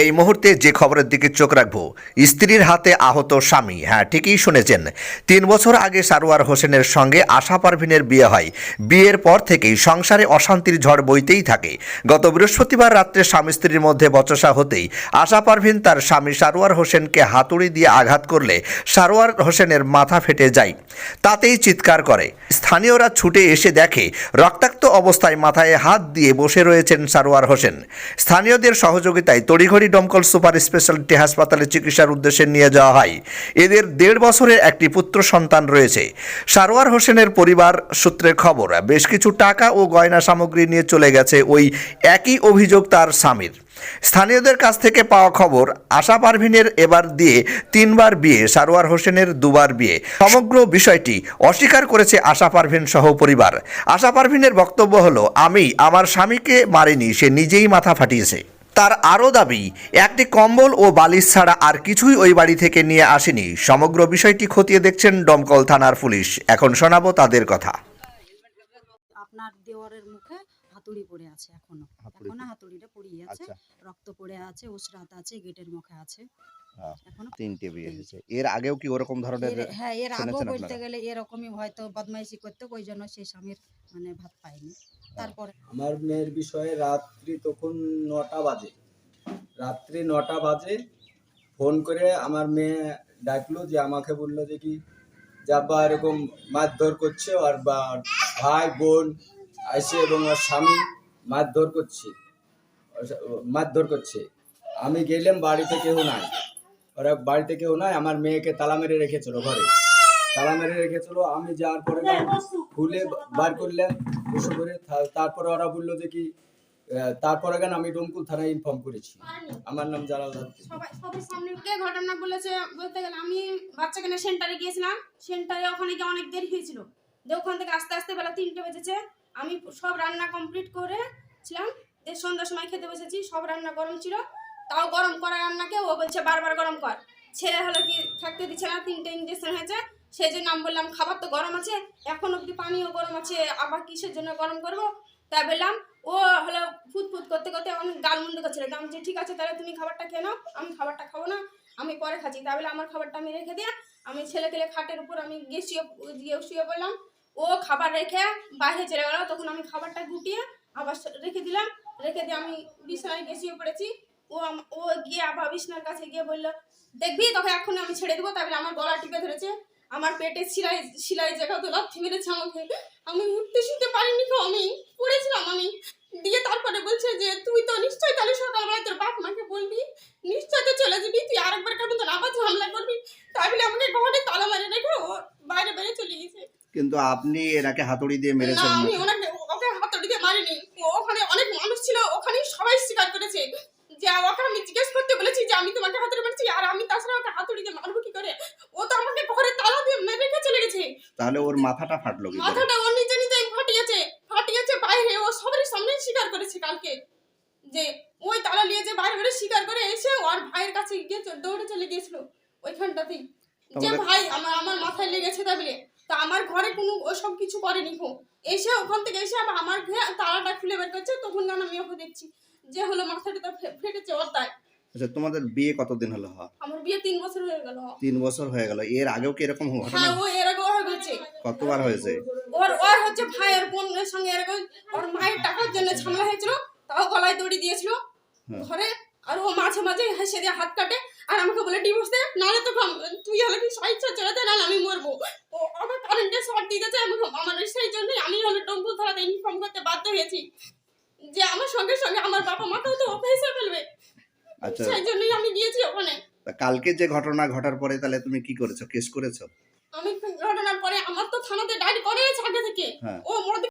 এই মুহূর্তে যে খবরের দিকে চোখ রাখব, স্ত্রীর হাতে আহত স্বামী। হ্যাঁ ঠিকই শুনেছেন। তিন বছর আগে সারোয়ার হোসেনের সঙ্গে আশা পারভিনের বিয়ে হয়। বিয়ের পর থেকেই সংসারে অশান্তির ঝড় বইতেই থাকে। গত বৃহস্পতিবার রাত্রে স্বামী স্ত্রীর মধ্যে বচসা হতেই আশা পারভিন তার স্বামী সারোয়ার হোসেনকে হাতুড়ি দিয়ে আঘাত করলে সারোয়ার হোসেনের মাথা ফেটে যায়। তাতেই চিৎকার করে। স্থানীয়রা ছুটে এসে দেখে, রক্তাক্ত অবস্থায় মাথায় হাত দিয়ে বসে রয়েছেন সারোয়ার হোসেন। স্থানীয়দের সহযোগিতায় তড়িঘড়ি দমকল সুপার স্পেশালিটি হাসপাতালে চিকিৎসার উদ্দেশ্যে নিয়ে যাওয়া হয়। এদের দেড় বছরের একটি পুত্র সন্তান রয়েছে। সারোয়ার হোসেনের পরিবার সূত্রের খবর, বেশ কিছু টাকা ও গয়না সামগ্রী নিয়ে চলে গেছে ওই একই অভিযোগ তার স্বামীর। স্থানীয়দের কাছ থেকে পাওয়া খবর, আশা পারভিনের এবার দিয়ে তিনবার বিয়ে, সারোয়ার হোসেনের দুবার বিয়ে। সমগ্র বিষয়টি অস্বীকার করেছে আশা পারভিন সহ পরিবার। আশা পারভিনের বক্তব্য হলো, আমি আমার স্বামীকে মারিনি, সে নিজেই মাথা ফাটিয়েছে। তার আরও দাবি একটি কম্বল ও বালিশ ছাড়া আর কিছুই ওই বাড়ি থেকে নিয়ে আসেনি। সমগ্র বিষয়টি খতিয়ে দেখছেন দমকল থানার পুলিশ। এখন শোনাবো তাদের কথা। আপনার দেওয়ারের মুখে হাতুড়ি পড়ে আছে এখনও। এখনও হাতুড়িটা পড়ে আছে। আচ্ছা। রক্ত পড়ে আছে উসরাত আছে গেটের মুখে আছে। হ্যাঁ, এখনও তিনটে বিয়ে হয়েছে। এর আগেও কি ওরকম ধরনের হ্যাঁ এর আগেও বলতে গেলে এরকমই হয়তো বদমাইশি করতে ওই জন্য সেই স্বামীর মানে ভাত পায়নি। তারপরে? আমার মেয়ের বিষয়ে রাত্রি তখন নটা বাজে। রাত্রি নটা বাজে ফোন করে আমার মেয়ে ডাকলো যে আমাকে বলল যে কি যাব্বা এরকম মারধর করছে আর বা ভাই বোন আসে এবং ওর স্বামী মারধর করছে। মারধর করছে। আমি গেলাম বাড়িতে কেউ নাই। ওরা বাড়িতে কেউ নাই আমার মেয়েকে তালা মেরে রেখেছিল ঘরে। তালা মেরে রেখেছিল আমি যাওয়ার পরে খুলে বার করলাম। করে তারপরে ওরা বলল যে কি তারপরে কেন আমি ডোমকুল থানায় ইনফর্ম করেছি। আমার নাম জালাল সবার সামনে কে ঘটনা বলেছে বলতে গেলে আমি বাচ্চাকে নিয়ে সেন্টারে গিয়েছিলাম সেন্টারে ওখানে গিয়ে অনেক দেরি হয়েছিল। যে ওখান থেকে আস্তে আস্তে বেলা তিনটে বেজেছে। আমি সব রান্না কমপ্লিট করেছিলাম যে সন্ধ্যার সময় খেতে বসেছি সব রান্না গরম ছিল। তাও গরম করা রান্নাকে ও বলছে বারবার গরম কর। ছেলে হলো কি থাকতে দিচ্ছে না তিনটে ইঞ্জেকশন হয়েছে। সেই জন্য আমি বললাম, খাবার তো গরম আছে, এখন অব্দি পানিও গরম আছে, আবার কিসের জন্য গরম করব? তাই বললাম, ও হলো ফুট ফুট করতে করতে অনেক গালমন্দ করছিল। আমি যে ঠিক আছে, তাহলে তুমি খাবারটা খেয়ে নাও, আমি খাবারটা খাব না, আমি পরে খাচ্ছি। তাই বলে আমার খাবারটা আমি রেখে দিয়ে আমি ছেলে ছেলেকে খাটের উপর আমি গিয়ে শুয়ে গিয়ে শুয়ে পড়লাম। ও খাবার রেখে বাইরে চলে গেল, তখন আমি খাবারটা গুটিয়ে আবার রেখে দিলাম। রেখে দিয়ে আমি বিছানায় গিয়ে শুয়ে পড়েছি। ও ও গিয়ে আবার বিছানার কাছে গিয়ে বলল, দেখবি তোকে এখন আমি ছেড়ে দেবো। বলে আমার গলা টিপে ধরেছে। আমার পেটে সিলাই সিলাই জায়গা তো লাথি মেরেছে আমাকে। আমি উঠতে শুনতে পারিনি তো আমি পড়েছিলাম আমি দিয়ে তারপরে বলছে যে তুই তো নিশ্চয়ই তাহলে সকালবেলা তোর বাপ মাকে বলবি? নিশ্চয় তো চলে যাবি তুই আরেকবার কেন তোর আবার ঝামেলা করবি? তাই বলে আমাকে ঘরে তালা মারে রেখে ও বাইরে বাইরে চলে গেছে। কিন্তু আপনি এনাকে হাতুড়ি দিয়ে মেরেছেন না আমি ওনাকে ওকে হাতুড়ি দিয়ে মারিনি। ওখানে অনেক মানুষ ছিল ওখানে সবাই স্বীকার করেছে। যে ওকে আমি জিজ্ঞেস করতে বলেছি যে আমি তোমাকে হাতুড়ি মারছি আর আমি তাছাড়া ওকে হাতুড়ি দিয়ে মারবো কি করে ও তো আমাকে ঘরে তালা দিয়ে মেরে রেখে চলে গেছে তাহলে ওর মাথাটা ফাটলো কি? মাথাটা ও নিজে নিজেই ফাটিয়েছে ফাটিয়েছে বাইরে ও সবারই সামনে স্বীকার করেছে কালকে। যে ওই তালা নিয়ে যে বাইরে বেরে স্বীকার করে এসে ওর ভাইয়ের কাছে গিয়ে দৌড়ে চলে গিয়েছিল ওইখানটাতেই। যে ভাই আমার আমার মাথায় লেগেছে তা বলে তা আমার ঘরে কোনো ওসব কিছু করেনি কো এসে ওখান থেকে এসে আবার আমার ঘরে তালাটা খুলে বের করছে তখন গান আমি ওকে দেখছি। যে হলো মাথাটা তো ফেটেছে ওর তাই আচ্ছা তোমাদের বিয়ে কতদিন হলো? আমার বিয়ে তিন বছর হয়ে গেল। তিন বছর হয়ে গেল। এর আগেও কি এরকম ঘটনা? হ্যাঁ ও এর আগে গেছে কতবার হয়েছে? ওর ওর হচ্ছে ভাইয়ের বোনের সঙ্গে এরকম ওর মায়ের টাকার জন্য ঝামেলা হয়েছিল তাও গলায় দড়ি দিয়েছিল। হ্যাঁ। ঘরে আর ও মাঝে মাঝে হেসে দিয়ে হাত কাটে আর আমাকে বলে ডিভোর্স দে নাহলে তো তুই হলে কি স্বেচ্ছা চলে দে নাহলে আমি মরবো। ও আমার কারেন্টে শর্ট আমি আমার সেই জন্যই আমি হলে থানাতে ইনফর্ম করতে বাধ্য হয়েছি যে আমার সঙ্গে সঙ্গে আমার বাবা মাকেও তো অফিসে ফেলবে। আচ্ছা। সেই জন্যই আমি গিয়েছি ওখানে। কালকে যে ঘটনা ঘটার পরে তাহলে তুমি কি করেছ? কেস করেছ? আমি ঘটনার পরে আমার তো থানাতে ডায়েরি করে আছে আগে থেকে হ্যাঁ। ও মদ